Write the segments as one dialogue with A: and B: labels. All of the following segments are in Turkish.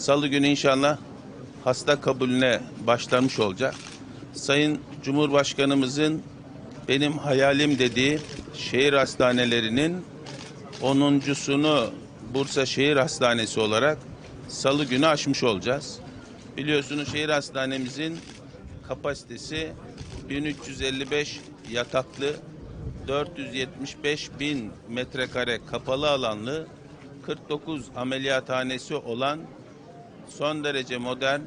A: Salı günü inşallah hasta kabulüne başlamış olacak. Sayın Cumhurbaşkanımızın benim hayalim dediği şehir hastanelerinin 10.sunu Bursa Şehir Hastanesi olarak salı günü açmış olacağız. Biliyorsunuz şehir hastanemizin kapasitesi 1355 yataklı 475 bin metrekare kapalı alanlı 49 ameliyathanesi olan son derece modern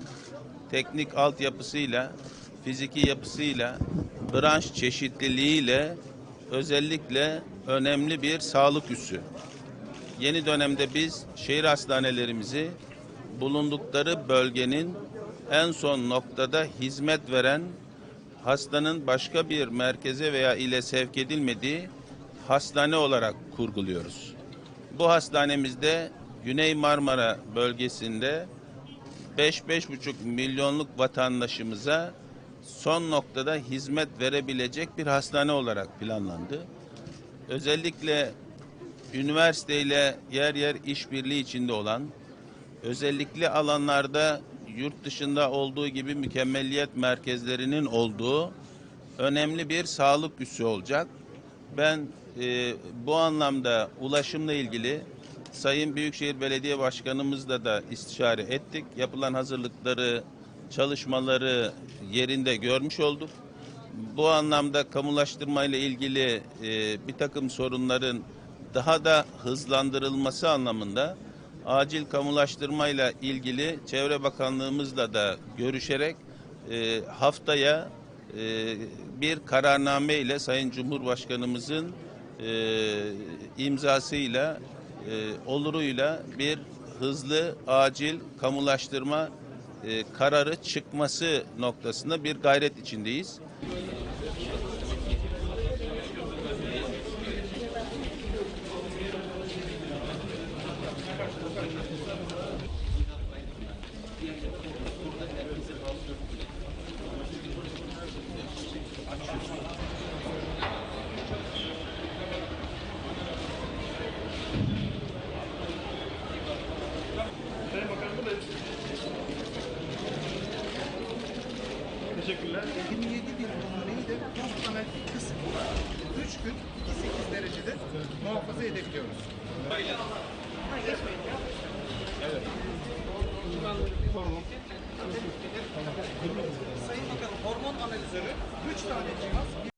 A: teknik altyapısıyla, fiziki yapısıyla, branş çeşitliliğiyle özellikle önemli bir sağlık üssü. Yeni dönemde biz şehir hastanelerimizi bulundukları bölgenin en son noktada hizmet veren hastanın başka bir merkeze veya ile sevk edilmediği hastane olarak kurguluyoruz. Bu hastanemizde Güney Marmara bölgesinde 5-5,5 milyonluk vatandaşımıza son noktada hizmet verebilecek bir hastane olarak planlandı. Özellikle üniversiteyle yer yer işbirliği içinde olan, özellikle alanlarda yurt dışında olduğu gibi mükemmelliyet merkezlerinin olduğu önemli bir sağlık üssü olacak. Ben e, bu anlamda ulaşımla ilgili Sayın Büyükşehir Belediye Başkanımızla da istişare ettik. Yapılan hazırlıkları, çalışmaları yerinde görmüş olduk. Bu anlamda kamulaştırma ile ilgili e, bir takım sorunların daha da hızlandırılması anlamında acil kamulaştırmayla ilgili Çevre Bakanlığımızla da görüşerek e, haftaya e, bir kararname ile Sayın Cumhurbaşkanımızın e, imzasıyla e, oluruyla bir hızlı acil kamulaştırma e, kararı çıkması noktasında bir gayret içindeyiz.
B: Teşekkürler.
C: 27 bin numarayı da muhtemel kısım 3 gün 2-8 derecede muhafaza edebiliyoruz. Sayın Bakanım hormon analizörü 3 tane cihaz